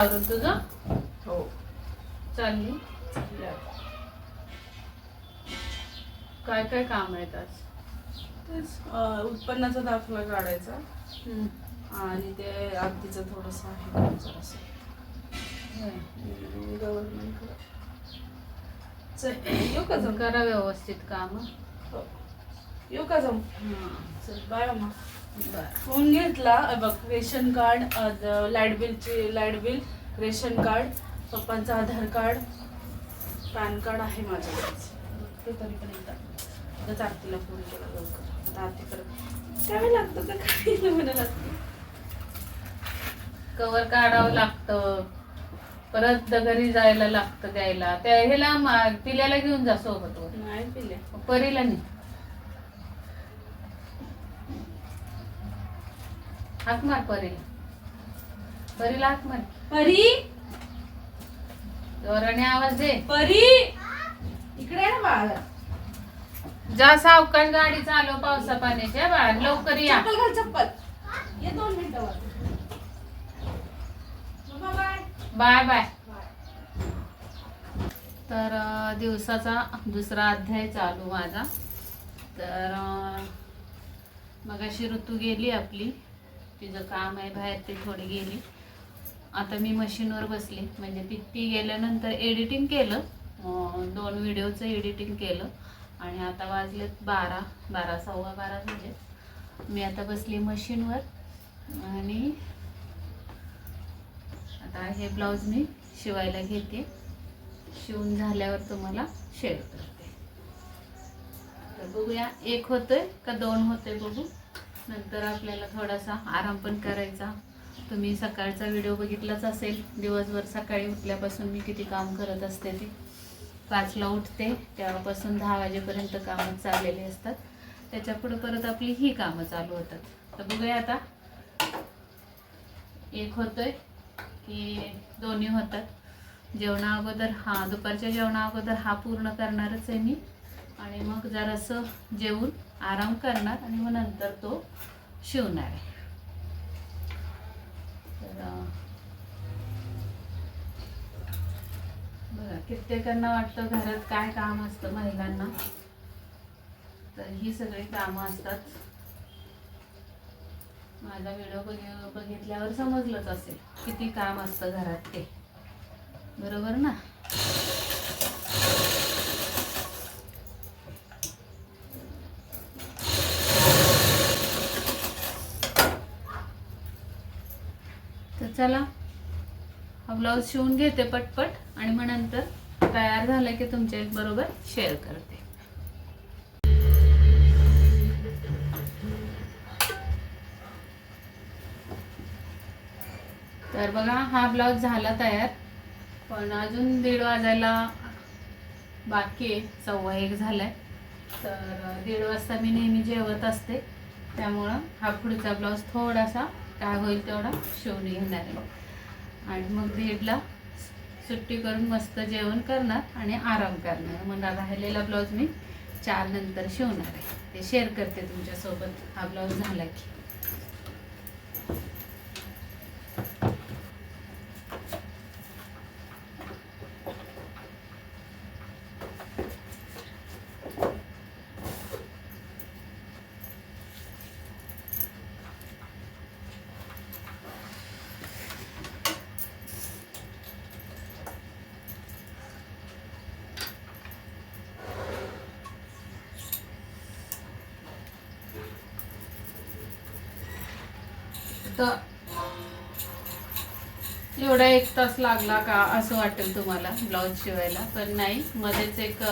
आवरून तुझं हो चालली काय काय काम आहेत आज तेच उत्पन्नाचा दाखला काढायचा आणि ते अगदीचं थोडंसं आहे गव्हर्नमेंट करा व्यवस्थित काम हो. येऊ का जम चल बाय अम्मा फोन घेतला बघ रेशन कार्ड लाइट बिलची लाइट बिल रेशन कार्ड पप्पांचं आधार कार्ड पॅन कार्ड आहे माझ्याकडेच ते तरी पण एकदा. आरतीला फोन केला लवकर. आता आरतीकडे काय लागतं तर काही म्हणायला लागतं. कवर काढावं लागतं. परत घरी जायला लागतं द्यायला. त्या ह्याला पिल्याला घेऊन जा सोबत. नाही पिले. परीला नाही. हाक मार परीला परीला हाक मार. परी? जोराने आवाज दे. परी? इकडे ना बाळा. जा सावकाश गाडी चालव पावसा पाण्याच्या बाळा लवकर या. चप्पल घाल चप्पल. ये दोन मिनिटावर बाय बाय. बाय. तर अं, दिवसाचा दुसरा अध्याय चालू माझा. तर अं, मगाशी ऋतू गेली आपली. तिचं काम आहे बाहेर ते थोडी गेली. आता मी मशीनवर बसली. म्हणजे ती ती गेल्यानंतर एडिटिंग केलं. दोन व्हिडिओचं एडिटिंग केलं. आणि आता वाजलेत बारा बारा सव्वा बारा झाले मी आता बसली मशीनवर. आणि आता हे ब्लाऊज मी शिवायला घेते. शिवून झाल्यावर तुम्हाला शेअर करते. तर बघूया एक होतोय का दोन होतोय बघू. नंतर आपल्याला थोडासा आराम पण करायचा. तुम्ही सकाळचा व्हिडिओ बघितलाच असेल. दिवसभर सकाळी उठल्यापासून मी किती काम करत असते ते. पाचला उठते तेव्हापासून दहा वाजेपर्यंत कामं चाललेली असतात. त्याच्या पुढे परत आपली ही कामं चालू होतात. तर बघूया आता. एक होतोय की दोन्ही होतात. जेवणा अगोदर हा दुपारच्या जेवणा अगोदर हा पूर्ण करणारच आहे मी. आणि मग जरासं जेवून आराम करणार आणि मग नंतर तो शिवणार आहे. तर बघा कित्येकांना वाटतं घरात काय काम असतं महिलांना. तर ही सगळी कामं असतात. माझा व्हिडिओ बघ बघितल्यावर समजलंच असेल किती काम असतं घरात ते. बरोबर ना? चला. हा ब्लाऊज शिवून घेते पटपट आणि मग नंतर तयार झालं की तुमच्या बरोबर शेअर करते. तर बघा हा ब्लाऊज झाला तयार. पण अजून दीड वाजायला बाकी आहे. सव्वा एक झालाय. तर दीड वाजता मी नेहमी जेवत असते. त्यामुळं हा पुढचा ब्लाऊज थोडासा काय होईल तेवढा शिवून घेणार आहे. आणि मग दीडला सुट्टी करून मस्त जेवण करणार आणि आराम करणार. मला राहिलेला ब्लाऊज मी चार नंतर शिवणार आहे. ते शेअर करते तुमच्यासोबत. हा ब्लाऊज झाला की. तर एवढा एक तास लागला का असं वाटेल तुम्हाला ब्लाऊज शिवायला? पण नाही मध्येच एक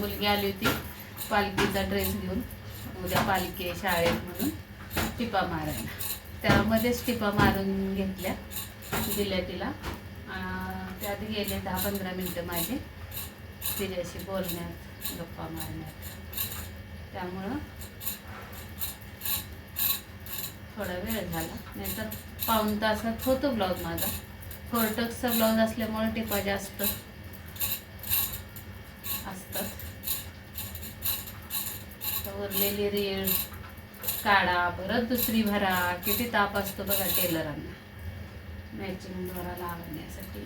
मुलगी आली होती पालखीचा ड्रेस घेऊन. उद्या पालखी शाळेत म्हणून टिपा मारायला. त्यामध्येच टिपा मारून घेतल्या दिल्या तिला त्यात गेले दहा पंधरा मिनटं माझे तिच्याशी बोलण्यात गप्पा मारण्यात. त्यामुळं थोडा वेळ झाला. नाहीतर पाऊण तासात होतो ब्लाऊज माझा. फोर्टक्सचा ब्लाऊज असल्यामुळे टिपा जास्त असतात. तर उरलेली रीळ काढा परत दुसरी भरा. किती ताप असतो बघा टेलरांना. मॅचिंग दोरा लावण्यासाठी.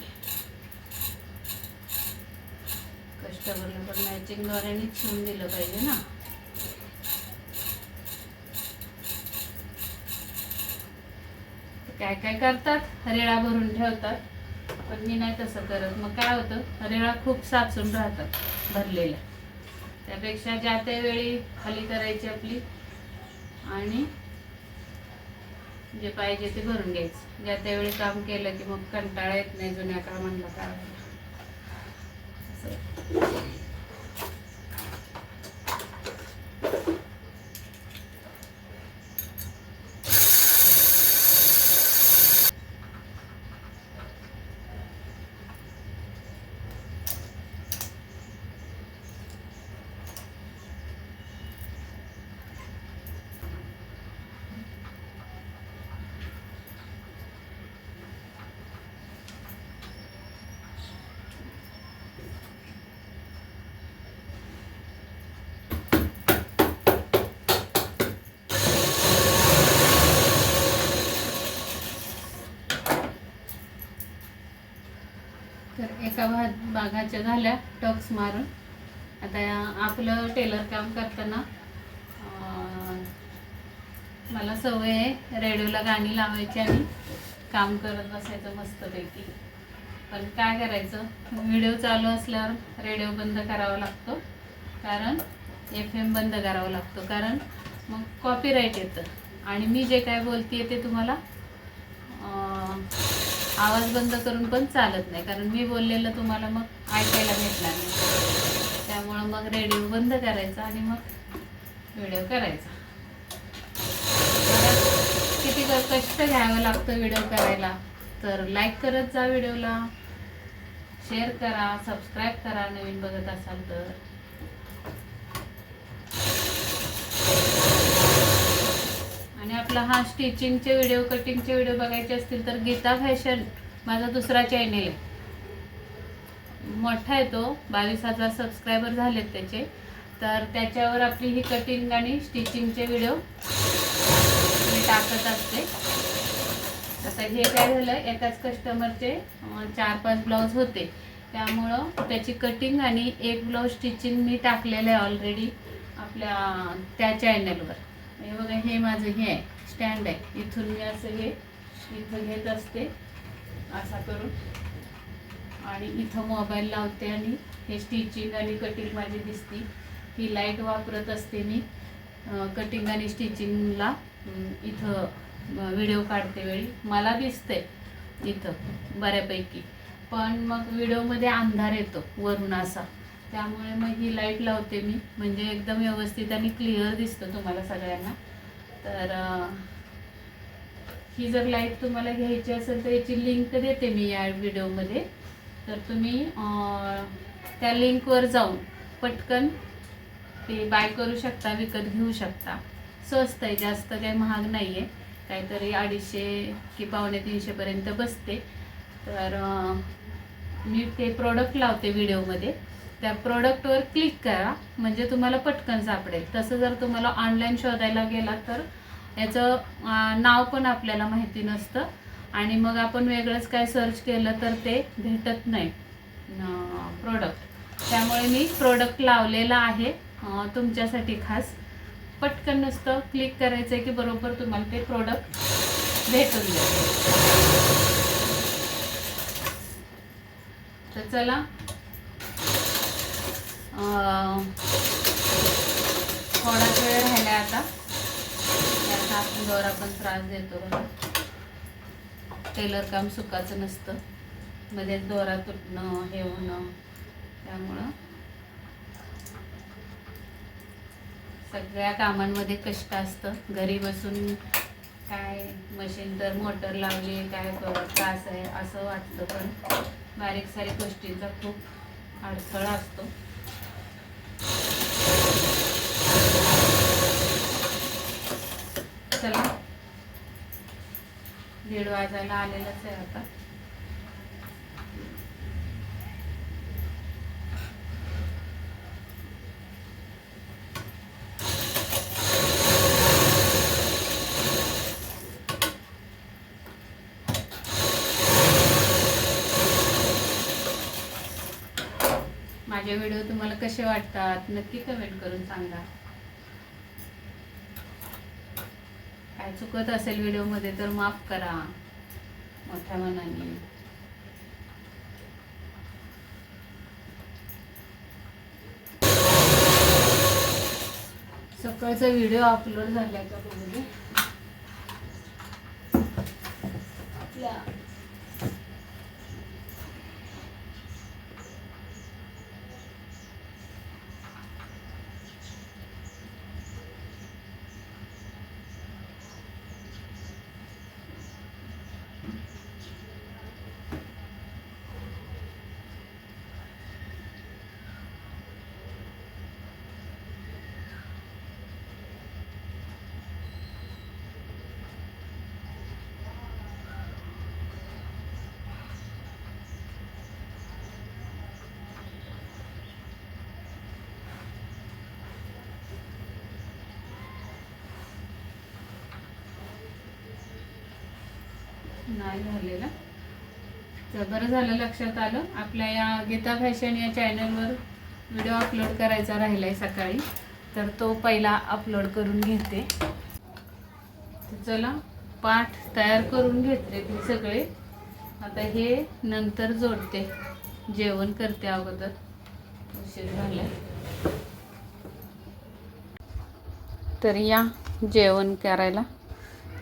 कस्टमरला पण मॅचिंग दोऱ्यानेच शिवून दिलं पाहिजे ना. काय काय करतात? रेळा भरून ठेवतात. पण मी नाही तसं करत. मग काय होतं? रेळा खूप साचून राहतात भरलेल्या. त्यापेक्षा ज्या त्या वेळी खाली करायची आपली आणि जे पाहिजे ते भरून घ्यायचं. ज्या त्यावेळी काम केलं की मग कंटाळा येत नाही जुन्या कामांना. काय एका भाग भागाच्या झाल्या टक्स मारून. आता आपलं टेलर काम करताना मला सवय आहे रेडिओला गाणी लावायची आणि काम करत बसायचं मस्तपैकी. पण काय करायचं? व्हिडिओ चालू असल्यावर रेडिओ बंद करावा लागतो. कारण एफ एम बंद करावा लागतो. कारण मग कॉपीराईट येतं. आणि मी जे काय बोलते ते तुम्हाला आवाज बंद करून पण चालत नाही. कारण मी बोललेलं तुम्हाला मग ऐकायला भेटणार नाही. त्यामुळं मग रेडिओ बंद करायचा आणि मग व्हिडिओ करायचा. किती कष्ट घ्यावं लागतं व्हिडिओ करायला. तर लाईक करत जा व्हिडिओला. शेअर करा सबस्क्राईब करा नवीन बघत असाल तर. आपला हा स्टिचिंगचे व्हिडिओ कटिंगचे व्हिडिओ बघायचे असतील तर गीता फॅशन माझा दुसरा चॅनेल आहे. मोठा आहे तो बावीस हजार सबस्क्रायबर झालेत त्याचे. तर त्याच्यावर आपली ही कटिंग आणि स्टिचिंगचे व्हिडिओ मी टाकत असते. आता हे काय झालं एकाच कस्टमरचे चार पाच ब्लाऊज होते. त्यामुळं त्याची कटिंग आणि एक ब्लाऊज स्टिचिंग मी टाकलेलं आहे ऑलरेडी आपल्या त्या चॅनलवर हे बघा हे माझं हे आहे. स्टँड आहे. इथून मी असं हे इथं घेत असते. असा करून. आणि इथं मोबाईल लावते आणि हे स्टिचिंग आणि कटिंग माझी दिसती. ही लाइट वापरत असते मी. कटिंग आणि स्टिचिंगला इथं व्हिडिओ काढते वेळी. मला दिसते इथं बऱ्यापैकी. पण मग व्हिडिओमध्ये अंधार येतो वरून असा. त्यामुळे मग ही लाइट लावते मी. म्हणजे एकदम व्यवस्थित आणि क्लिअर दिसतं तुम्हाला सगळ्यांना. तर ही जर लाइट तुम्हाला घ्यायची असेल तर याची लिंक देते मी या व्हिडिओमध्ये तर तुम्ही त्या लिंकवर जाऊन पटकन ते बाय करू शकता विकत घेऊ शकता. स्वस्त आहे जास्त काही महाग नाही आहे काहीतरी अडीचशे की पावणे तीनशेपर्यंत बसते. तर मी ते प्रोडक्ट लावते व्हिडिओमध्ये त्या प्रोडक्टवर क्लिक करा. म्हणजे तुम्हाला पटकन सापडेल. तसं जर तुम्हाला ऑनलाईन शोधायला गेला तर याचं नाव पण आपल्याला माहिती नसतं. आणि मग आपण वेगळंच काय सर्च केलं तर ते भेटत नाही प्रोडक्ट त्यामुळे मी प्रोडक्ट लावलेला आहे तुमच्यासाठी खास. पटकन नुसतं क्लिक करायचं आहे की बरोबर तुम्हाला ते प्रोडक्ट भेटून जाईल. तर चला थोडाच वेळ राहिला आता. त्याचा आपण दोरा पण त्रास देतो बघा. टेलर काम सुखाचं नसतं. मध्येच दोरा तुटणं हे होणं त्यामुळं सगळ्या कामांमध्ये कष्ट असतं. घरी बसून काय मशीन तर मोटर लावली काय त्रास आहे असं वाटतं पण बारीक सारीक गोष्टींचा खूप अडथळा असतो. चला. दीड वाजायला आलेलंच आहे आता. माझे व्हिडिओ तुम्हाला कसे वाटतात? नक्की कमेंट करून सांगा. काय चुकत असेल व्हिडिओमध्ये तर माफ करा. मोठ्या मनाने. सकाळचा व्हिडिओ अपलोड झालाय का बघू आपल्या नाही झालेला. तर बरं झालं लक्षात आलं. आपल्या या गीता फॅशन या चॅनलवर व्हिडिओ अपलोड करायचा राहिला आहे सकाळी. तर तो पहिला अपलोड करून घेते. तर चला पाठ तयार करून घेते मी सगळे. आता हे नंतर जोडते. जेवण करते अगोदर. उशीर झाला तर या जेवण करायला.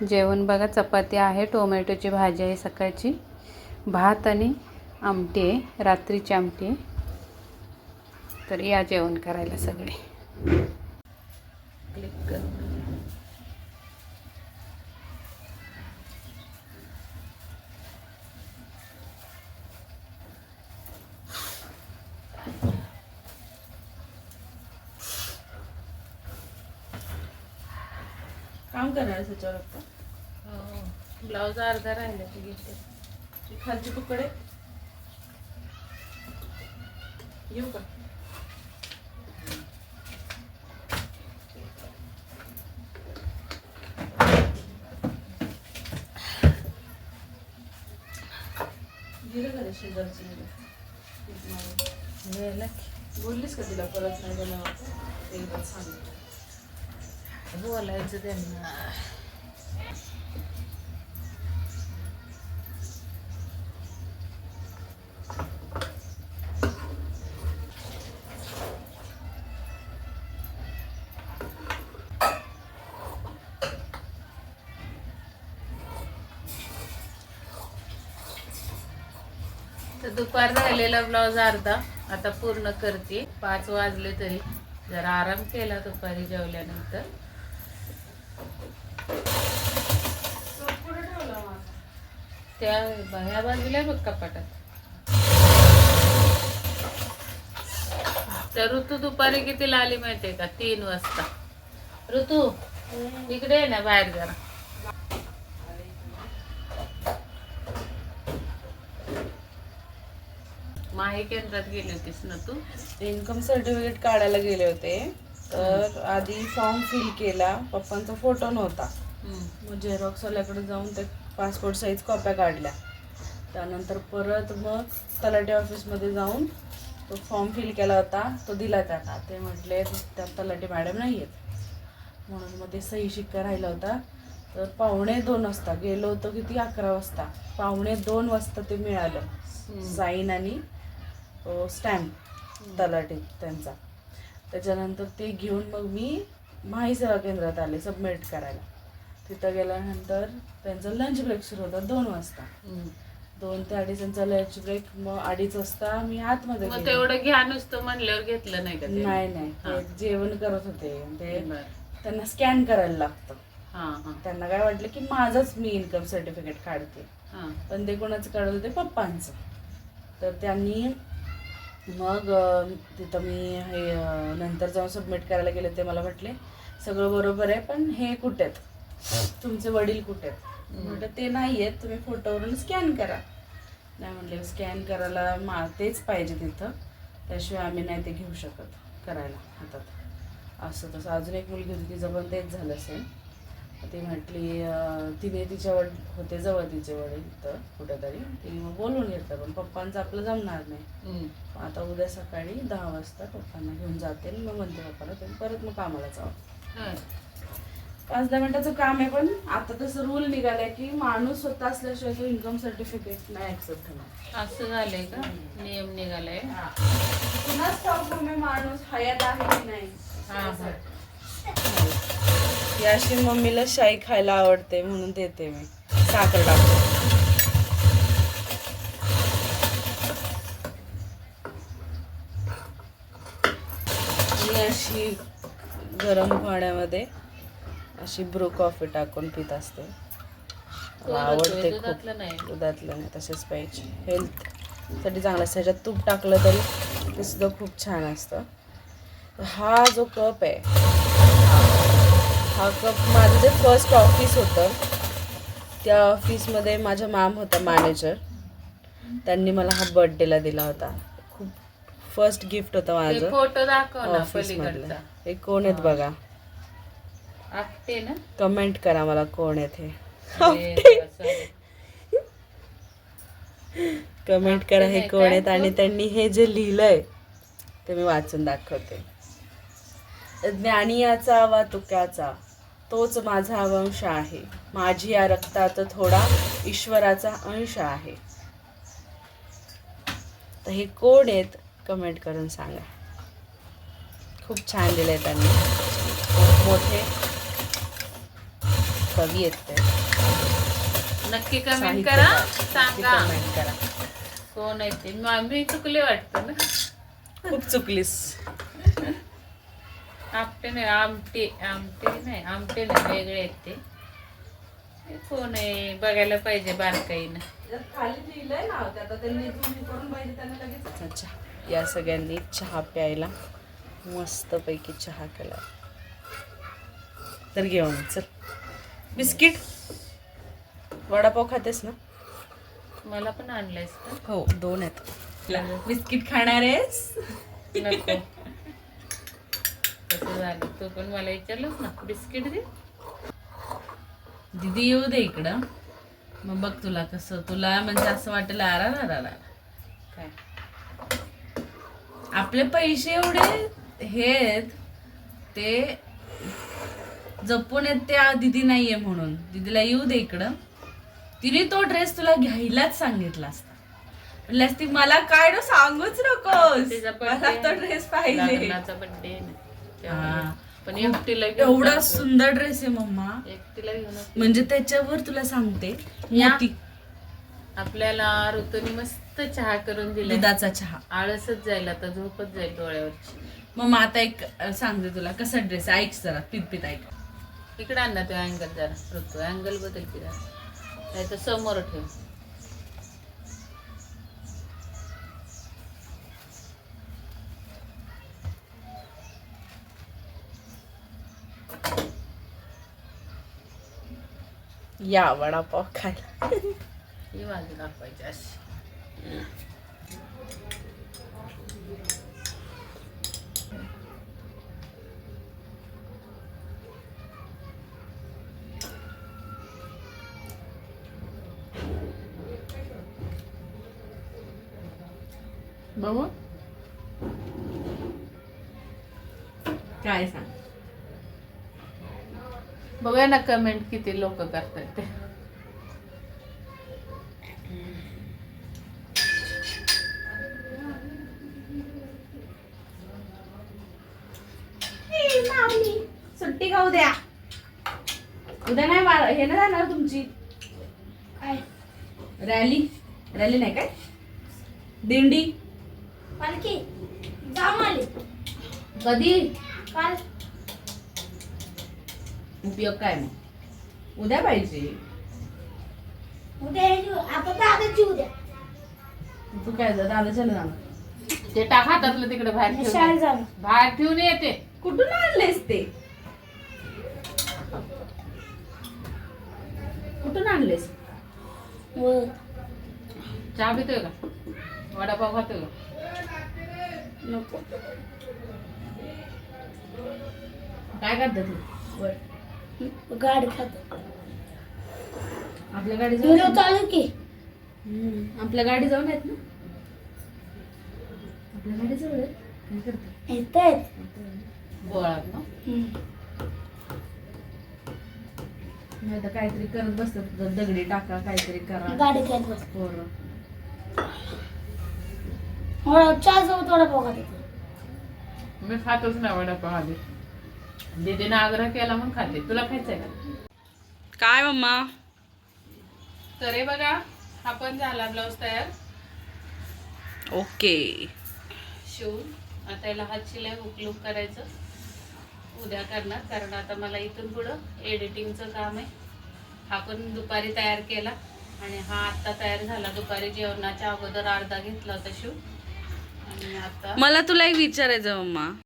जेवण बघा चपाती आहे टोमॅटोची भाजी आहे सकाळची भात आणि आमटी आहे रात्रीची आमटी आहे. तर या जेवण करायला सगळे. क्लिक कर. काम करणार त्याच्यावर ब्लाऊज अर्धा राहिला की घेते. खालची तुकडे. येऊ का? बोललीस का तिला परत नाही बोलायचं त्यांना तर दुपार राहिलेला ब्लाऊज अर्धा आता पूर्ण करते. पाच वाजले तरी. जरा आराम केला दुपारी जेवल्यानंतर. त्या ह्या बाजूला बघ कपाटात. तर ऋतू दुपारी कितीला आली माहितीये का? तीन वाजता. ऋतू इकडे आहे ना बाहेर जरा. माही केंद्रात गेली होतीस ना तू इन्कम सर्टिफिकेट काढायला गेले होते. तर आधी फॉर्म फिल केला. पप्पांचा फोटो नव्हता. मग झेरॉक्सवाल्याकडे जाऊन ते पासपोर्ट साईज कॉप्या काढल्या. त्यानंतर परत मग तलाठी ऑफिसमध्ये जाऊन तो फॉर्म फिल केला होता. तो दिला त्यांना ते म्हटले त्यात तलाठी मॅडम नाही आहेत म्हणून मग ते सही शिक्का राहिला होता. तर पावणे दोन वाजता गेलो होतो किती? अकरा वाजता. पावणे दोन वाजता ते मिळालं. साईन आणि स्टॅम्प तलाठी त्यांचा. त्याच्यानंतर ते घेऊन मग मी माही सेवा केंद्रात आले सबमिट करायला. तिथं गेल्यानंतर त्यांचा लंच ब्रेक सुरू होता दोन वाजता. दोन ते अडीच त्यांचा लंच ब्रेक मग अडीच वाजता मी आतमध्ये मग. तेवढं घ्या नुसतं म्हणल्यावर घेतलं नाही का नाही नाही. जेवण करत होते. ते. त्यांना स्कॅन करायला लागतं. त्यांना काय वाटलं की माझंच मी इन्कम सर्टिफिकेट काढते. पण ते कोणाचं काढत होते? पप्पांचं. तर त्यांनी मग तिथं मी हे नंतर जाऊन सबमिट करायला गेले ते मला म्हटले सगळं बरोबर आहे पण हे कुठे आहेत? तुमचे वडील कुठे आहेत? म्हटलं ते नाही आहेत तुम्ही फोटोवरून स्कॅन करा. नाही म्हटले स्कॅन करायला मा तेच पाहिजे तिथं त्याशिवाय आम्ही नाही ते घेऊ शकत करायला हातात. असं तसं अजून एक मुलगी होती तिचं पण तेच झालं असेल ती म्हटली तिने तिच्या वड होते जवळ तिचे वडील तर कुठेतरी. तिने मग बोलून घेतलं पण पप्पांचं आपलं जमणार नाही. आता उद्या सकाळी दहा वाजता पप्पांना घेऊन जाते मग म्हणते पप्पाला तुम्ही परत मग कामाला जावं. पाच दहा मिनिटाचं काम आहे पण आता तसं रूल निघालाय की माणूस स्वतः असल्याशिवाय तो इन्कम सर्टिफिकेट नाही ऍक्सेप्ट होणार. असं झालंय का? नियम निघालाय. पुन्हा स्टॉक माणूस हयात आहे की नाही? हा याशी मम्मीला शाई खायला आवडते म्हणून देते मी. साखर टाकते. मी अशी गरम पाण्यामध्ये अशी ब्रू कॉफी टाकून पित असते. आवडते खूप. दुधातलं नाही. तसेच पाहिजे हेल्थसाठी चांगलं. असतं ह्याच्यात तूप टाकलं तरी ते सुद्धा खूप छान असतं. हा जो कप आहे हा कप माझं जे फर्स्ट ऑफिस होतं. त्या ऑफिसमध्ये माझ्या माम होता मॅनेजर त्यांनी मला हा बर्थडेला दिला होता. खूप फर्स्ट गिफ्ट होतं माझं. फोटो दाखव हे कोण आहेत बघा. कमेंट करा मला कोण आहेत हे. कमेंट करा हे कोण आहेत आणि? त्यांनी हे जे लिहिलंय ते मी वाचून दाखवते. ज्ञानी याचा वा तुक्याचा. तोच माझा वंश आहे. माझी या रक्तात थोडा ईश्वराचा अंश आहे. तर हे कोण आहेत? कमेंट करून सांगा. खूप छान लिहिलंय त्यांनी. खूप मोठे कवी आहेत ते. नक्की कमेंट करा. सांगा. कमेंट करा. कोण आहे ते? मी चुकले वाटतं ना. खूप चुकलीस. आपटे नाही आमटे आमटे नाही आमटे नाही वेगळे आहेत ते. हे कोण आहे? बघायला पाहिजे बारकाईनं. अच्छा या सगळ्यांनी चहा प्यायला मस्तपैकी चहा केला. तर घेऊन चल. बिस्किट? वडापाव खातेस ना? मला पण आणलंयस हो दोन आहेत. बिस्किट खाणार आहेस? नको. झालं. तू पण मला विचारलंस ना बिस्किट दे. दीदी येऊ दे इकडं. मग बघ तुला कसं तुला म्हणजे असं वाटेल आरा रा रा काय? आपले पैसे एवढे हे ते जपून येत त्या दिदी नाहीये म्हणून. दिदीला येऊ दे इकडं. तिने तो ड्रेस तुला घ्यायलाच सांगितला असता. म्हणल्यास ती मला काय न सांगूच नकोस. मला तो ड्रेस पाहिजे. हा. पण एकटीला घेऊन एवढा. सुंदर ड्रेस आहे मम्मा. एकटीला घेऊन म्हणजे त्याच्यावर तुला सांगते या. मोती. आपल्याला ऋतूनी मस्त चहा करून दिला दुधाचा चहा. आळसच जाईल आता झोपच जाईल डोळ्यावरची. मग आता एक अं, सांगते तुला कसा ड्रेस ऐक जरा पित पित ऐक. इकडे आण ना तो अँगल जरा ऋतू. अँगल बदल की जरा. नाही तर समोर ठेव. या वडापाव खायला ही बाजू दाखवायची अशी बघू काय सांग बघूया ना कमेंट किती लोक करतात ते. सुट्टी का उद्या उद्या नाही बाळ- हे नाही जाणार तुमची? रॅली. रॅली नाही काय? दिंडी. पालखी. जाऊन आली कधी? काल. उपयोग काय मग? उद्या पाहिजे. उद्या दादाची उद्या. तू काय दादाच्या जाणार ते टाक हातातलं तिकडे बाहेर शाळेत बाहेर ठेवून येते कुठून आणलेस ते? कुठून आणलेस? चहा पितोय का? वडापाव खातोय का? नको. काय करतात वर. गाडी खात. आपल्या गाडी व्हिडिओ चालू की. आपल्या गाडी जाऊन आहेत ना. आपल्या गाडी जवळ आहेत काय करतो? येत आहेत गोळा ना नाही तर काहीतरी करत बसतात द- दगडी टाका काहीतरी करा. गाडी खात बस. पोरं. मला चहा सोबत थोडा पोकात येतो. मी खातच नाही वडापाव आधी. दीदीनं आग्रह केला म्हणून खाते. तुला खायचंय का? काय मम्मा? तर बघा हा पण झाला ब्लाऊज तयार. ओके. शिवून आता याला हात शिलाई उकलून करायचं. उद्या करणार कारण आता मला इथून पुढं एडिटिंगचं काम आहे. हा पण दुपारी तयार केला आणि हा आत्ता तयार झाला. दुपारी जेवणाच्या अगोदर अर्धा घेतला होता शिव आणि आता मला तुला एक विचारायचं मम्मा.